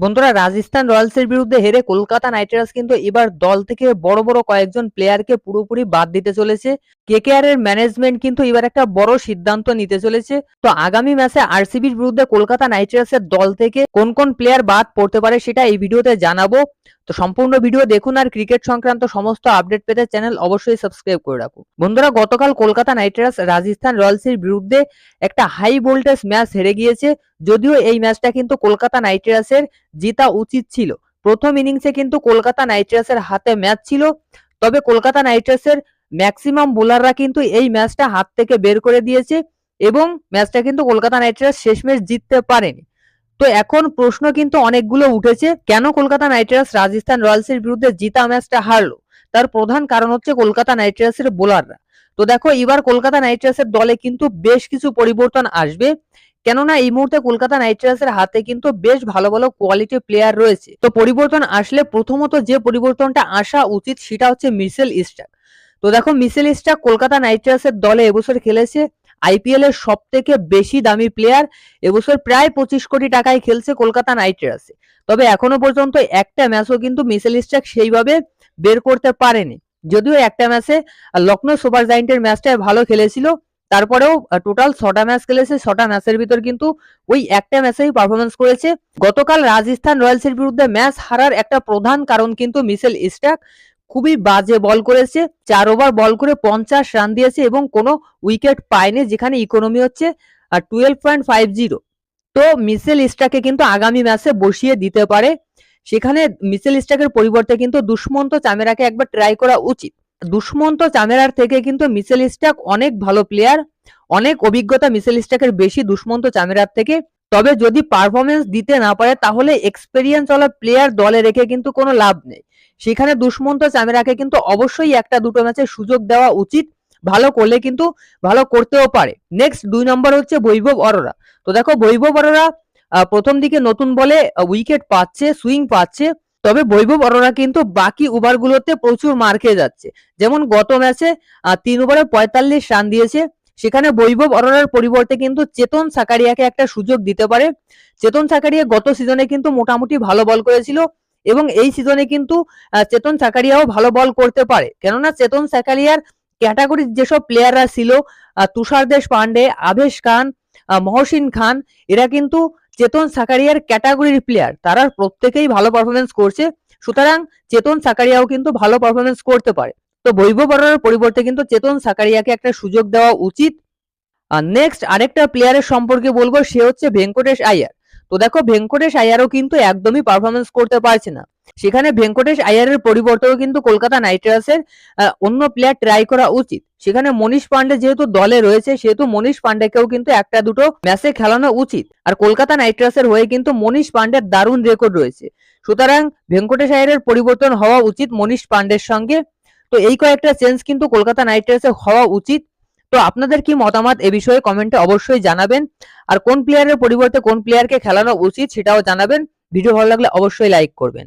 বন্ধুরা, রাজস্থান রয়্যালস এর বিরুদ্ধে হেরে কলকাতা নাইট রাইডার্স কিন্তু এবার দল থেকে বড় বড় কয়েকজন প্লেয়ারকে পুরোপুরি বাদ দিতে চলেছে। কেকেআর এর ম্যানেজমেন্ট কিন্তু এবার একটা বড় সিদ্ধান্ত নিতে চলেছে। তো আগামী ম্যাচে আরসিবির বিরুদ্ধে কলকাতা নাইট রাইডার্সের দল থেকে কোন কোন প্লেয়ার বাদ পড়তে পারে সেটা এই ভিডিওতে জানাব। তো সম্পূর্ণ ভিডিও দেখুন আর ক্রিকেট সংক্রান্ত সমস্ত আপডেট পেতে চ্যানেল অবশ্যই সাবস্ক্রাইব করে রাখুন। বন্ধুরা, গতকাল কলকাতা নাইট রাইডার্স রাজস্থান রয়্যালসের বিরুদ্ধে একটা হাই ভোল্টেজ ম্যাচ হেরে গিয়েছে। যদিও এই ম্যাচটা কিন্তু কলকাতা নাইট রাইডার্সের জেতা উচিত ছিল। প্রথম ইনিংসে কিন্তু কলকাতা নাইট রাইডার্সের হাতে ম্যাচ ছিল। তবে কলকাতা নাইট রাইডার্সের ম্যাক্সিমাম বোলাররা কিন্তু এই ম্যাচটা হাত থেকে বের করে দিয়েছে এবং ম্যাচটা কিন্তু কলকাতা নাইট রাইডার্স শেষমেশ জিততে পারেনি। তো এখন প্রশ্ন কিন্তু অনেকগুলো উঠেছে, কেন কলকাতা নাইট রাইডার্স রাজস্থান রয়্যালসের বিরুদ্ধে জিতা ম্যাচটা হারলো? তার প্রধান কারণ হচ্ছে কলকাতা নাইট রাইডার্সের বোলাররা তো দেখো, এবার কলকাতা নাইট রাইডার্সের দলে কিন্তু বেশ কিছু পরিবর্তন আসবে, কেননা এই মুহূর্তে কলকাতা নাইট রাইডার্সের হাতে কিন্তু বেশ ভালো ভালো কোয়ালিটি প্লেয়ার রয়েছে। তো পরিবর্তন আসলে প্রথমত যে পরিবর্তনটা আসা উচিত সেটা হচ্ছে মিসেল স্টাক তো দেখো মিসেল স্টাক কলকাতা নাইট রাইডার্সের দলে এবছর খেলেছে। আইপিএল এর সব থেকে বেশি দামি প্লেয়ার এবছর প্রায় পঁচিশ কোটি টাকায় খেলছে কলকাতা নাইট রাইডার্সে তবে এখনও পর্যন্ত একটা ম্যাচও কিন্তু মিসেল স্টাক সেইভাবে বের করতে পারেনি। যদিও একটা ম্যাচে লখনৌ সুপার জায়েন্টের ম্যাচটায় ভালো খেলেছিল, তারপরেও টোটাল ছটা ম্যাচ খেলেছে, ছটা ম্যাচের ভিতর কিন্তু ওই একটা ম্যাচেই পারফরমেন্স করেছে। গতকাল রাজস্থান রয়্যালসের বিরুদ্ধে ম্যাচ হারার একটা প্রধান কারণ কিন্তু মিসেল স্টাক খুবই বাজে বল করেছে। চার ওভার বল করে পঞ্চাশ রান দিয়েছে এবং কোনো উইকেট পায়নি, যেখানে ইকোনমি হচ্ছে টুয়েলভ পয়েন্ট ফাইভ জিরো তো মিসেল ইস্টাকে কিন্তু আগামী ম্যাচে বসিয়ে দিতে পারে। সেখানে মিসেল ইস্টাকের পরিবর্তে কিন্তু দুষ্মন্ত চামেরাকে একবার ট্রাই করা উচিত। দুষ্মন্ত চামেরার থেকে কিন্তু মিসেল ইস্টাক অনেক ভালো প্লেয়ার অনেক অভিজ্ঞতা মিসেল স্টাকের বেশি দুষ্মন্ত চামেরার থেকে। তবে যদি পারফরমেন্স দিতে না পারে, তাহলে এক্সপেরিয়েন্স ওয়ালা প্লেয়ার দলে রেখে কিন্তু কোনো লাভ নেই। সেখানে দুষ্মন্ত চামেরাকে কিন্তু অবশ্যই একটা দুটো ম্যাচে সুযোগ দেওয়া উচিত। ভালো করলে কিন্তু ভালো করতেও পারে। নেক্সট দুই নম্বর হচ্ছে বৈভব অরোরা। তো দেখো, বৈভব অরোরা প্রথম দিকে নতুন বলে উইকেট পাচ্ছে সুইং পাচ্ছে। তবে বৈভব অরোরা কিন্তু বাকি ওভারগুলোতে প্রচুর মার খেয়ে যাচ্ছে। যেমন গত ম্যাচে তিন ওভারে পঁয়তাল্লিশ রান দিয়েছে। সেখানে বৈভব অরোরার পরিবর্তে কিন্তু চেতন সাকারিয়াকে একটা সুযোগ দিতে পারে। চেতন সাকারিয়া গত সিজনে কিন্তু মোটামুটি ভালো বল করেছিল এবং এই সিজনে কিন্তু চেতন সাকারিয়াও ভালো বল করতে পারে। কেননা চেতন সাকারিয়ার ক্যাটাগরির যেসব প্লেয়াররা ছিল তুষার দেশ পান্ডে আভেশ খান মহসিন খান, এরা কিন্তু চেতন সাকারিয়ার ক্যাটাগরির প্লেয়ার তারা প্রত্যেকেই ভালো পারফরমেন্স করছে। সুতরাং চেতন সাকারিয়াও কিন্তু ভালো পারফরমেন্স করতে পারে। তো বৈভব অরোরার পরিবর্তে কিন্তু চেতন সাকারিয়াকে একটা সুযোগ দেওয়া উচিত। আর নেক্সট আরেকটা প্লেয়ারের সম্পর্কে বলব, সে হচ্ছে ভেঙ্কটেশ আয়ার। তো দেখো, ভেঙ্কটেশ আয়ারও কিন্তু একদমই পারফরমেন্স করতে পারছে না। সেখানে ভেঙ্কটেশ আয়ারের পরিবর্তেও কিন্তু কলকাতা নাইট রাইডার্সের অন্য প্লেয়ার ট্রাই করা উচিত। সেখানে মনীষ পান্ডে যেহেতু দলে রয়েছে, সেহেতু মনীষ পান্ডেকেও কিন্তু একটা দুটো ম্যাচে খেলানো উচিত। আর কলকাতা নাইট রাইডার্সের হয়ে কিন্তু মনীষ পান্ডের দারুণ রেকর্ড রয়েছে। সুতরাং ভেঙ্কটেশ আয়ারের পরিবর্তন হওয়া উচিত মনীষ পান্ডের সঙ্গে। তো এই কয়েকটা চেঞ্জ কিন্তু কলকাতা নাইট রাইডার্সে হওয়া উচিত। তো আপনাদের কি মতামত এ বিষয়ে কমেন্টে অবশ্যই জানাবেন। আর কোন প্লেয়ারের পরিবর্তে কোন প্লেয়ারকে খেলানো উচিত সেটাও জানাবেন। ভিডিও ভালো লাগলে অবশ্যই লাইক করবেন।